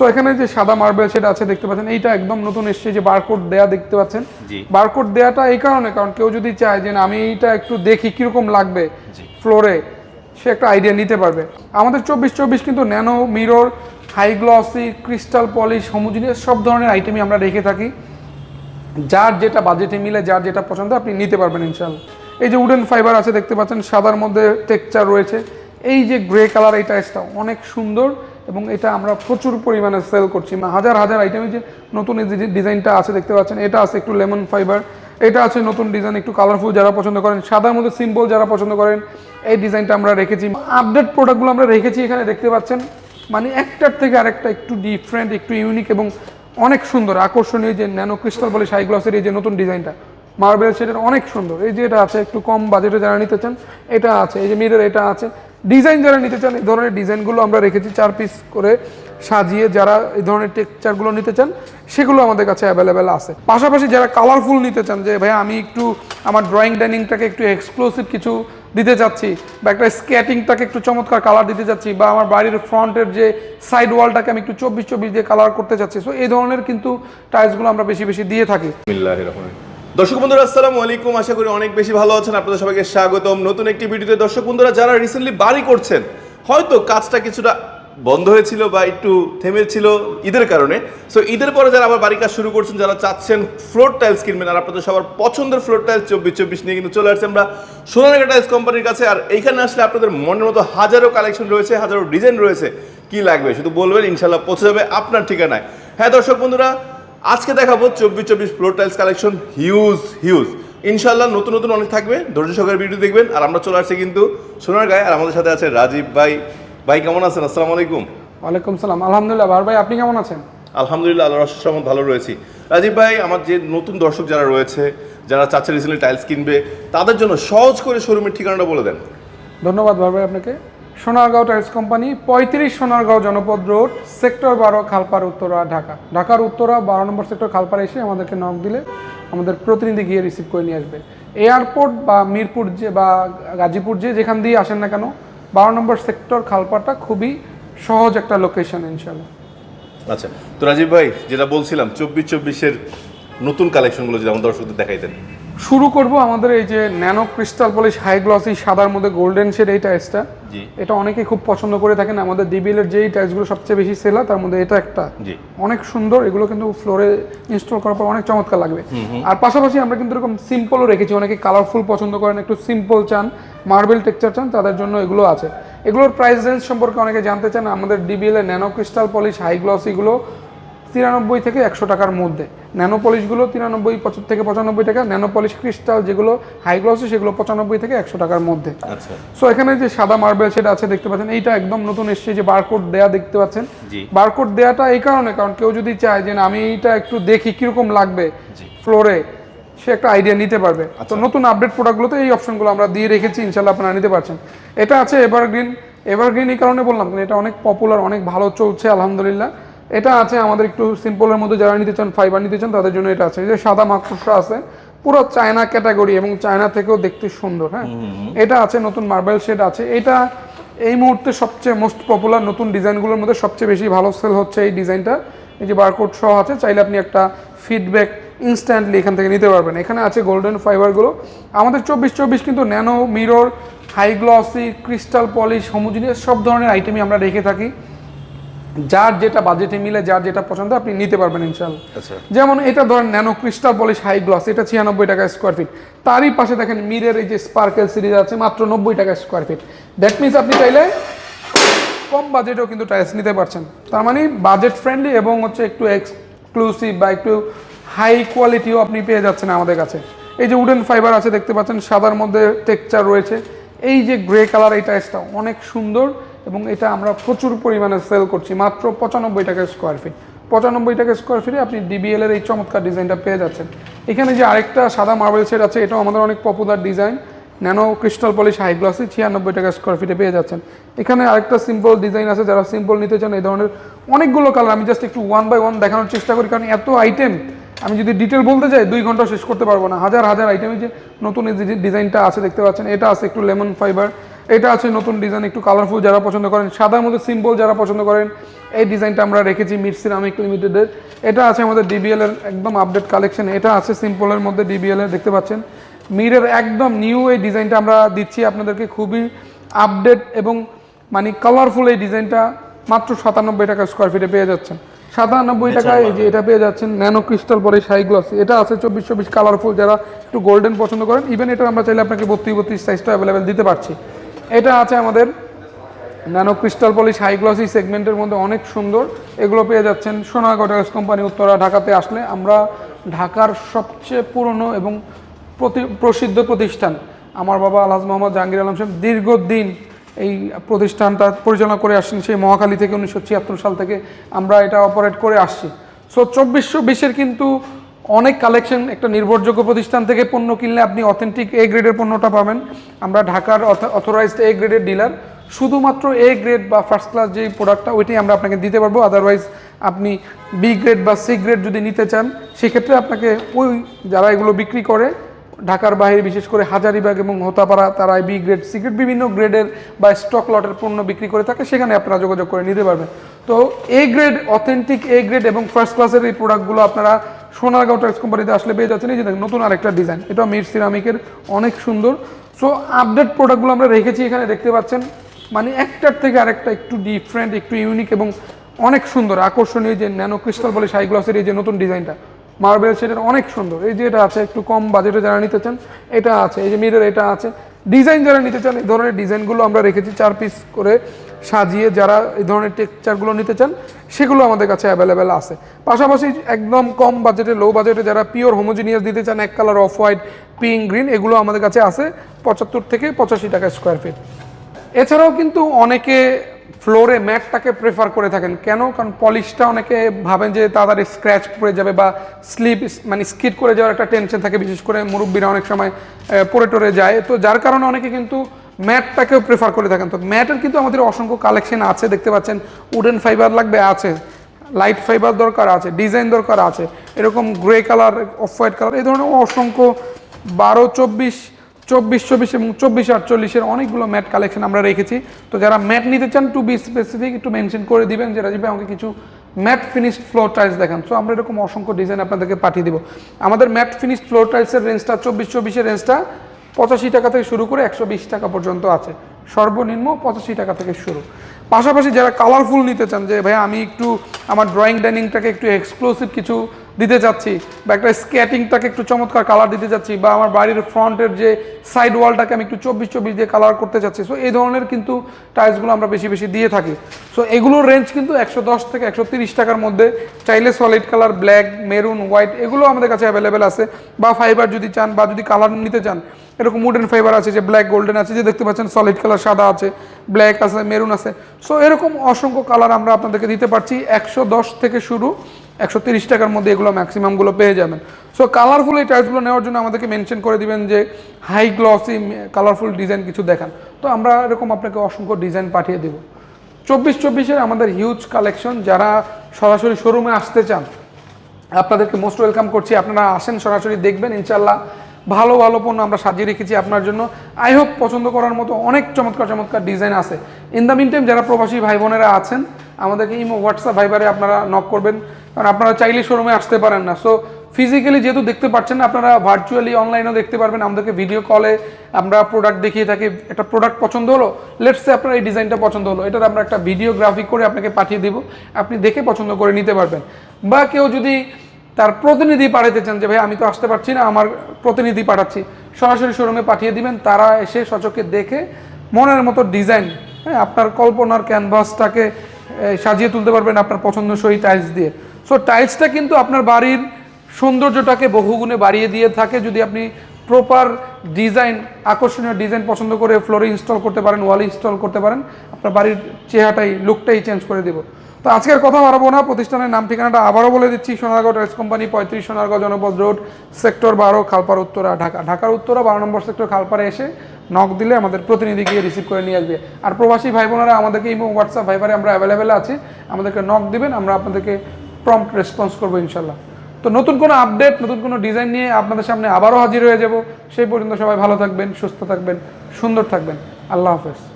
So এখানে যে সাদা মার্বেল সেটা আছে দেখতে পাচ্ছেন এইটা একদম নতুন এসছে যে বারকোড দেয়া দেখতে পাচ্ছেন। বারকোড দেয়াটা এই কারণে কারণ কেউ যদি চায় যে আমি এইটা একটু দেখি কীরকম লাগবে ফ্লোরে সে একটা আইডিয়া নিতে পারবে। আমাদের চব্বিশ চব্বিশ কিন্তু nano mirror high glossy crystal polish homogeneous সব ধরনের আইটেমই আমরা রেখে থাকি। যার যেটা বাজেটে মিলে যার যেটা পছন্দ আপনি নিতে পারবেন ইনশাল্লাহ এই যে উডেন ফাইবার আছে দেখতে পাচ্ছেন সাদার মধ্যে টেক্সচার রয়েছে। এই যে গ্রে কালার এই টাইসটা অনেক সুন্দর এবং এটা আমরা প্রচুর পরিমাণে সেল করছি। হাজার হাজার আইটেমে যে নতুন এই ডিজাইনটা আছে, দেখতে পাচ্ছেন, এটা আছে একটু লেমন ফাইবার এটা আছে নতুন ডিজাইন একটু কালারফুল যারা পছন্দ করেন, সাদার মধ্যে সিম্পল যারা পছন্দ করেন, এই ডিজাইনটা আমরা রেখেছি। আপডেট প্রোডাক্টগুলো আমরা রেখেছি এখানে, দেখতে পাচ্ছেন মানে একটার থেকে আরেকটা একটু ডিফারেন্ট একটু ইউনিক এবং অনেক সুন্দর, আকর্ষণীয় যে ন্যানো ক্রিস্টাল বলে সাই গ্লসের এই যে নতুন ডিজাইনটা মার্বেল সেটার অনেক সুন্দর, এই যে এটা আছে, একটু কম বাজেটে যারা নিতে চান, এটা আছে, এই যে মিরর এটা আছে। ডিজাইন যারা নিতে চান, এই ধরনের ডিজাইনগুলো আমরা রেখেছি, চার পিস করে সাজিয়ে যারা এই ধরনের টেক্সচারগুলো নিতে চান, সেগুলো আমাদের কাছে অ্যাভেলেবেল আছে পাশাপাশি যারা কালারফুল নিতে চান, যে ভাই আমি একটু আমার ড্রয়িং ডাইনিংটাকে একটু এক্সক্লুসিভ কিছু দিতে চাচ্ছি, বা একটা স্কেটিংটাকে একটু চমৎকার কালার দিতে চাচ্ছি, বা আমার বাড়ির ফ্রন্টের যে সাইড ওয়ালটাকে আমি একটু চব্বিশ চব্বিশ দিয়ে কালার করতে চাচ্ছি সো এই ধরনের কিন্তু টাইলসগুলো আমরা বেশি বেশি দিয়ে থাকি। দর্শক বন্ধুরা, আসসালামু আলাইকুম। আশা করি অনেক বেশি ভালো আছেন। আপনাদের সবাইকে স্বাগতম। নতুন একটি ভিডিওতে দর্শক বন্ধুরা, যারা রিসেন্টলি বাড়ি করছেন, হয়তো কাজটা কিছুটা বন্ধ হয়েছিল বা একটু থেমেছিল ঈদের কারণে। সো ঈদের পরে যারা আবার বাড়ি কাজ শুরু করছেন, যারা চাচ্ছেন ফ্লোর টাইলস কিনবেন, আর আপনাদের সবার পছন্দের ফ্লোর টাইলস চব্বিশ চব্বিশ নিয়ে কিন্তু চলে আসছে আমরা সোনারগা টাইলস কোম্পানির কাছে। আর এইখানে আসলে আপনাদের মনের মতো হাজারো কালেকশন রয়েছে, হাজারো ডিজাইন রয়েছে। কি লাগবে? শুধু বলবেন ইনশাল্লাহ পৌঁছে যাবে আপনার ঠিকানায়। হ্যাঁ দর্শক বন্ধুরা আজকে দেখাবো চব্বিশ চব্বিশ floor tiles collection huge huge ইনশাল্লাহ নতুন নতুন অনেক থাকবে ধৈর্য সহকারে ভিডিও দেখবেন। আর আমরা চলে আসছি কিন্তু সোনার গায়ে। আর আমাদের সাথে আছে রাজীব ভাই। ভাই কেমন আছেন? আসসালামু আলাইকুম। ওয়ালাইকুম সালাম। আলহামদুলিল্লাহ ভার ভাই আপনি কেমন আছেন? আলহামদুলিল্লাহ আল্লাহ রহমত ভালো রয়েছি। রাজীব ভাই আমার যে নতুন দর্শক যারা রয়েছে যারা চাচ্ছে রিসেন্টলি টাইলস কিনবে তাদের জন্য সহজ করে শোরুমের ঠিকানাটা বলে দেন। ধন্যবাদ ভার ভাই আপনাকে। সোনারগাঁও টাইলস কোম্পানি, পঁয়ত্রিশ সোনারগাঁও জনপদ রোড, সেক্টর বারো খালপার উত্তরা, ঢাকা। ঢাকার উত্তরা বারো নম্বর সেক্টর খালপাড় এসে আমাদেরকে নক দিলে, আমাদের প্রতিনিধি গিয়ে রিসিভ করে নিয়ে আসবে। এয়ারপোর্ট বা মিরপুর যে বা গাজীপুর যে যেখান দিয়ে আসেন না কেন, বারো নম্বর সেক্টর খালপাড়টা খুবই সহজ একটা লোকেশন ইনশাল্লাহ আচ্ছা তো রাজীব ভাই, যেটা বলছিলাম, চব্বিশ চব্বিশের নতুন কালেকশনগুলো যদি আমার দর্শকদের দেখাইতেন। শুরু করব আমাদের এই যে nano crystal polish high glossy সাদার মধ্যে গোল্ডেন শেড এই টাইসটা এটা অনেকেই খুব পছন্দ করে থাকেন। আমাদের ডিবিএলের যেই টাইলসগুলো সবচেয়ে বেশি সেল তার মধ্যে এটা একটা। অনেক সুন্দর এগুলো কিন্তু ফ্লোরে ইনস্টল করার পর অনেক চমৎকার লাগবে। আর পাশাপাশি আমরা কিন্তু এরকম সিম্পলও রেখেছি। অনেকে কালারফুল পছন্দ করেন একটু সিম্পল চান মার্বেল টেক্সচার চান তাদের জন্য এগুলো আছে। এগুলোর প্রাইস রেঞ্জ সম্পর্কে অনেকে জানতে চান আমাদের ডিবিএল এর nano crystal polish high gloss এগুলো তিরানব্বই থেকে একশো টাকার মধ্যে। ন্যানো পলিশগুলো তিরানব্বই পঁচাত্তর থেকে পঁচানব্বই টাকা। ন্যানো পলিশ ক্রিস্টাল যেগুলো হাই গ্লসি সেগুলো পঁচানব্বই থেকে একশো টাকার মধ্যে। আচ্ছা। সো এখানে যে সাদা মার্বেল সেটা আছে দেখতে পাচ্ছেন এইটা একদম নতুন এসছে যে বারকোড দেয়া দেখতে পাচ্ছেন। বারকোড দেয়াটা এই কারণে কারণ কেউ যদি চায় যে না, আমি এইটা একটু দেখি কীরকম লাগবে ফ্লোরে সে একটা আইডিয়া নিতে পারবে। তো নতুন আপডেট প্রোডাক্টগুলোতে এই অপশনগুলো আমরা দিয়ে রেখেছি ইনশাল্লাহ আপনারা নিতে পারছেন। এটা আছে এভারগ্রিন এভারগ্রিন এই কারণে বললাম এটা অনেক পপুলার অনেক ভালো চলছে আলহামদুলিল্লাহ। এটা আছে আমাদের একটু সিম্পলের মধ্যে যারা নিতে চান ফাইবার নিতে চান তাদের জন্য এটা আছে। যে সাদা মাকড়সা আছে পুরো চায়না ক্যাটাগরি এবং চায়না থেকেও দেখতে সুন্দর হ্যাঁ? এটা আছে নতুন মার্বেল শেড আছে। এটা এই মুহূর্তে সবচেয়ে মোস্ট পপুলার নতুন ডিজাইনগুলোর মধ্যে সবচেয়ে বেশি ভালো সেল হচ্ছে এই ডিজাইনটা। এই যে বারকোড সহ আছে চাইলে আপনি একটা ফিডব্যাক ইনস্ট্যান্টলি এখান থেকে নিতে পারবেন। এখানে আছে গোল্ডেন ফাইবারগুলো আমাদের চব্বিশ চব্বিশ কিন্তু nano mirror high glossy crystal polish homogeneous সব ধরনের আইটেমই আমরা রেখে থাকি। যার যেটা বাজেটে মিলে যার যেটা পছন্দ আপনি নিতে পারবেন ইনশাল্লাহ। আচ্ছা। যেমন এটা ধরেন nano crystal polish high gloss এটা ছিয়ানব্বই টাকা স্কোয়ার ফিট তারই পাশে দেখেন মিরের এই যে স্পার্কেল সিরিজ আছে মাত্র নব্বই টাকা স্কোয়ার ফিট দ্যাট মিনস আপনি চাইলে কম বাজেটেও কিন্তু টাইলস নিতে পারছেন। তার মানে বাজেট ফ্রেন্ডলি এবং হচ্ছে একটু এক্সক্লুসিভ বা একটু হাই কোয়ালিটিও আপনি পেয়ে যাচ্ছেন আমাদের কাছে। এই যে উডেন ফাইবার আছে দেখতে পাচ্ছেন সাদার মধ্যে টেক্সচার রয়েছে। এই যে গ্রে কালার এই টাইলসটা অনেক সুন্দর। এবং এটা আমরা প্রচুর পরিমাণে সেল করছি, মাত্র পঁচানব্বই টাকা স্কোয়ার ফিট পঁচানব্বই টাকা স্কোয়ার ফিটে আপনি ডিবিএল এর এই চমৎকার ডিজাইনটা পেয়ে যাচ্ছেন। এখানে যে আরেকটা সাদা মার্বেল সেট আছে, এটাও আমাদের অনেক popular design nano crystal polish high গ্লাসে ছিয়ানব্বই টাকা স্কোয়ার ফিটে পেয়ে যাচ্ছেন। এখানে আরেকটা সিম্পল ডিজাইন আছে, যারা সিম্পল নিতে চান এই ধরনের অনেকগুলো কালার আমি জাস্ট একটু ওয়ান বাই ওয়ান দেখানোর চেষ্টা করি, কারণ এত আইটেম আমি যদি ডিটেল বলতে যাই দুই ঘণ্টা শেষ করতে পারব না। হাজার হাজার আইটেমে যে নতুন ডিজাইনটা আছে, দেখতে পাচ্ছেন, এটা আছে একটু লেমন ফাইবার এটা আছে নতুন ডিজাইন একটু কালারফুল যারা পছন্দ করেন সাদার মধ্যে সিম্পল যারা পছন্দ করেন এই ডিজাইনটা আমরা রেখেছি মিট সিরামিক লিমিটেডের এটা আছে আমাদের ডিবিএল এর একদম আপডেট কালেকশন এটা আছে সিম্পলের মধ্যে ডিবিএল এর দেখতে পাচ্ছেন? মিরের একদম নিউ এই ডিজাইনটা আমরা দিচ্ছি আপনাদেরকে খুবই আপডেট এবং মানে কালারফুল এই ডিজাইনটা মাত্র সাতানব্বই টাকা স্কোয়ার ফিটে পেয়ে যাচ্ছেন। সাতানব্বই টাকায় এই যে এটা পেয়ে যাচ্ছেন ন্যানো ক্রিস্টাল পরে সাই গ্লাস এটা আছে চব্বিশ চব্বিশ কালারফুল যারা একটু গোল্ডেন পছন্দ করেন ইভেন এটা আমরা চাইলে আপনাকে বত্রিশ বত্রিশ সাইজটা অ্যাভেলেবেল দিতে পারছি। এটা আছে আমাদের nano crystal polish high glossy সেগমেন্টের মধ্যে অনেক সুন্দর। এগুলো পেয়ে যাচ্ছেন সোনাগড় টাইলস কোম্পানি উত্তরা ঢাকাতে আসলে। আমরা ঢাকার সবচেয়ে পুরনো এবং প্রতি প্রসিদ্ধ প্রতিষ্ঠান। আমার বাবা আলহাজ মোহাম্মদ জাহাঙ্গীর আলম সাহেব দীর্ঘদিন এই প্রতিষ্ঠানটা পরিচালনা করে আসছেন সেই মহাকালী থেকে উনিশশো ছিয়াত্তর সাল থেকে। আমরা এটা অপারেট করে আসছি। সো চব্বিশশো বিশের কিন্তু অনেক কালেকশন একটা নির্ভরযোগ্য প্রতিষ্ঠান থেকে পণ্য কিনলে আপনি অথেন্টিক এ গ্রেডের পণ্যটা পাবেন। আমরা ঢাকার অথরাইজড এ গ্রেডের ডিলার শুধুমাত্র এ গ্রেড বা ফার্স্ট ক্লাস যে প্রোডাক্টটা ওইটাই আমরা আপনাকে দিতে পারব। আদারওয়াইজ আপনি বি গ্রেড বা সি গ্রেড যদি নিতে চান, সেক্ষেত্রে আপনাকে ওই যারা এগুলো বিক্রি করে, ঢাকার বাইরে বিশেষ করে হাজারিবাগ এবং হোতাপাড়া তারা বি গ্রেড সি গ্রেড বিভিন্ন গ্রেডের বা স্টক লটের পণ্য বিক্রি করে থাকে, সেখানে আপনারা যোগাযোগ করে নিতে পারবেন। তো A grade authentic A grade এবং ফার্স্ট ক্লাসের এই প্রোডাক্টগুলো আপনারা সোনারগাঁও টাইলস কোম্পানিতে আসলে পেয়ে যাচ্ছেন। এই যে দেখুন, নতুন আরেকটা ডিজাইন। এটা মির সিরামিকের অনেক সুন্দর। সো আপডেট প্রোডাক্টগুলো আমরা রেখেছি এখানে দেখতে পাচ্ছেন। মানে একটার থেকে আরেকটা একটু ডিফারেন্ট একটু ইউনিক এবং অনেক সুন্দর। আকর্ষণীয় যে ন্যানো ক্রিস্টাল বলে সাই গ্লসের এই যে নতুন ডিজাইনটা। মার্বেল সেটার অনেক সুন্দর। এই যে এটা আছে একটু কম বাজেটে যারা নিতে চান এটা আছে। এই যে মিরের এটা আছে। ডিজাইন যারা নিতে চান, এই ধরনের ডিজাইনগুলো আমরা রেখেছি, চার পিস করে সাজিয়ে যারা এই ধরনের টেক্সচারগুলো নিতে চান, সেগুলো আমাদের কাছে অ্যাভেলেবেল আছে। পাশাপাশি একদম কম বাজেটে লো বাজেটে যারা পিওর হোমোজিনিয়াস দিতে চান, এক colour off white pink green এগুলো আমাদের কাছে আছে, পঁচাত্তর থেকে পঁচাশি টাকা স্কোয়ার ফিট এছাড়াও কিন্তু অনেকে ফ্লোরে ম্যাটটাকে প্রেফার করে থাকেন। কেন? কারণ পলিশটা অনেকে ভাবেন যে তাড়াতাড়ি স্ক্র্যাচ পড়ে যাবে বা স্লিপ মানে স্কিড করে যাওয়ার একটা টেনশন থাকে। বিশেষ করে মুরব্বীরা অনেক সময় পড়ে টরে যায়। তো যার কারণে অনেকে কিন্তু ম্যাটটাকেও প্রেফার করে থাকেন। তো ম্যাটের কিন্তু আমাদের অসংখ্য কালেকশন আছে। দেখতে পাচ্ছেন উডেন ফাইবার লাগবে, আছে। লাইট ফাইবার দরকার আছে ডিজাইন দরকার আছে। এরকম grey colour off white colour এই ধরনের অসংখ্য বারো, চব্বিশ চব্বিশ চব্বিশ এবং চব্বিশ আটচল্লিশের অনেকগুলো ম্যাট কালেকশন আমরা রেখেছি। তো যারা ম্যাট নিতে চান টু বি স্পেসিফিক একটু মেনশন করে দিবেন যে রাজীব আমাকে কিছু ম্যাট ফিনিশড ফ্লোর টাইলস দেখান। সো আমরা এরকম অসংখ্য ডিজাইন আপনাদেরকে পাঠিয়ে দিব। আমাদের ম্যাট ফিনিশড ফ্লোর টাইলসের রেঞ্জটা চব্বিশ, চব্বিশের রেঞ্জটা পঁচাশি টাকা থেকে শুরু করে একশো বিশ টাকা পর্যন্ত আছে। সর্বনিম্ন পঁচাশি টাকা থেকে শুরু। পাশাপাশি যারা কালারফুল নিতে চান, যে ভাই আমি একটু আমার ড্রয়িং ডাইনিংটাকে একটু এক্সক্লুসিভ কিছু দিতে চাচ্ছি বা একটা স্কেটিংটাকে একটু চমৎকার কালার দিতে চাচ্ছি বা আমার বাড়ির ফ্রন্টের যে সাইড ওয়ালটাকে আমি একটু চব্বিশ চব্বিশ দিয়ে কালার করতে চাচ্ছি। সো এই ধরনের কিন্তু টাইলসগুলো আমরা বেশি বেশি দিয়ে থাকি। সো এগুলোর রেঞ্জ কিন্তু একশো দশ থেকে একশো তিরিশ টাকার মধ্যে। চাইলে solid colour black maroon white এগুলো আমাদের কাছে অ্যাভেলেবেল আছে। বা ফাইবার যদি চান বা যদি কালার নিতে চান, এরকম উডেন ফাইবার আছে যে ব্ল্যাক গোল্ডেন আছে, যে দেখতে পাচ্ছেন সলিড কালার সাদা আছে ব্ল্যাক আছে মেরুন আছে। সো এরকম অসংখ্য কালার আমরা আপনাদেরকে দিতে পারছি। একশো দশ থেকে শুরু। একশো তিরিশ টাকার মধ্যে এগুলো ম্যাক্সিমামগুলো পেয়ে যাবেন। সো কালারফুল এই টাইপসগুলো নেওয়ার জন্য আমাদেরকে মেনশন করে দিবেন যে হাই গ্লসি কালারফুল ডিজাইন কিছু দেখান। তো আমরা এরকম আপনাকে অসংখ্য ডিজাইন পাঠিয়ে দেবো। চব্বিশ চব্বিশের আমাদের হিউজ কালেকশন যারা সরাসরি শোরুমে আসতে চান, আপনাদেরকে মোস্ট ওয়েলকাম করছি। আপনারা আসেন, সরাসরি দেখবেন ইনশাল্লাহ ভালো ভালো পণ্য আমরা সাজিয়ে রেখেছি আপনার জন্য। আই হোপ পছন্দ করার মতো অনেক চমৎকার চমৎকার ডিজাইন আছে। ইন দ্য মিন টাইম যারা প্রবাসী ভাই বোনেরা আছেন, আমাদেরকে ইমো হোয়াটসঅ্যাপ ভাইবারে আপনারা নক করবেন। কারণ আপনারা চাইলে শোরুমে আসতে পারেন না। সো ফিজিক্যালি যেহেতু দেখতে পাচ্ছেন না, আপনারা ভার্চুয়ালি অনলাইনেও দেখতে পারবেন। আমাদেরকে ভিডিও কলে আমরা প্রোডাক্ট দেখিয়ে থাকি। একটা প্রোডাক্ট পছন্দ হলো লেটসে আপনার এই ডিজাইনটা পছন্দ হলো। এটার আমরা একটা ভিডিওগ্রাফি করে আপনাকে পাঠিয়ে দিব। আপনি দেখে পছন্দ করে নিতে পারবেন। বা কেউ যদি তার প্রতিনিধি পাঠাতে চান যে, ভাই, আমি তো আসতে পারছি না, আমার প্রতিনিধি পাঠাচ্ছি। সরাসরি শোরুমে পাঠিয়ে দিবেন। তারা এসে সচকে দেখে মনের মতো ডিজাইন হ্যাঁ আপনার কল্পনার ক্যানভাসটাকে সাজিয়ে তুলতে পারবেন আপনার পছন্দসই টাইলস দিয়ে। সো টাইলসটা কিন্তু আপনার বাড়ির সৌন্দর্যটাকে বহুগুণে বাড়িয়ে দিয়ে থাকে। যদি আপনি প্রপার ডিজাইন আকর্ষণীয় ডিজাইন পছন্দ করে ফ্লোরে ইনস্টল করতে পারেন ওয়ালে ইনস্টল করতে পারেন, আপনার বাড়ির চেহারাটাই লুকটাই চেঞ্জ করে দেবো। তো আজকের কথা বাড়াবো না, প্রতিষ্ঠানের নাম, ঠিকানাটা আবারও বলে দিচ্ছি, সোনারগাঁও টাইলস কোম্পানি পঁয়ত্রিশ সোনারগাঁও জনপদ রোড, সেক্টর বারো খালপাড় উত্তরা, ঢাকা। ঢাকার উত্তরা, বারো নম্বর সেক্টর খালপাড়ে এসে নক দিলে আমাদের প্রতিনিধি গিয়ে রিসিভ করে নিয়ে আসবে। আর প্রবাসী ভাই বোনেরা আমাদেরকে ইমো হোয়াটসঅ্যাপ ভাইবারে আমরা অ্যাভেলেবেল আছি। আমাদেরকে নক দিবেন, আমরা আপনাদেরকে প্রম্পট রেসপন্স করব ইনশাল্লাহ। তো নতুন কোনো আপডেট নতুন কোনো ডিজাইন নিয়ে আপনাদের সামনে আবারও হাজির হয়ে যাব। সেই পর্যন্ত সবাই ভালো থাকবেন, সুস্থ থাকবেন, সুন্দর থাকবেন। আল্লাহ হাফেজ।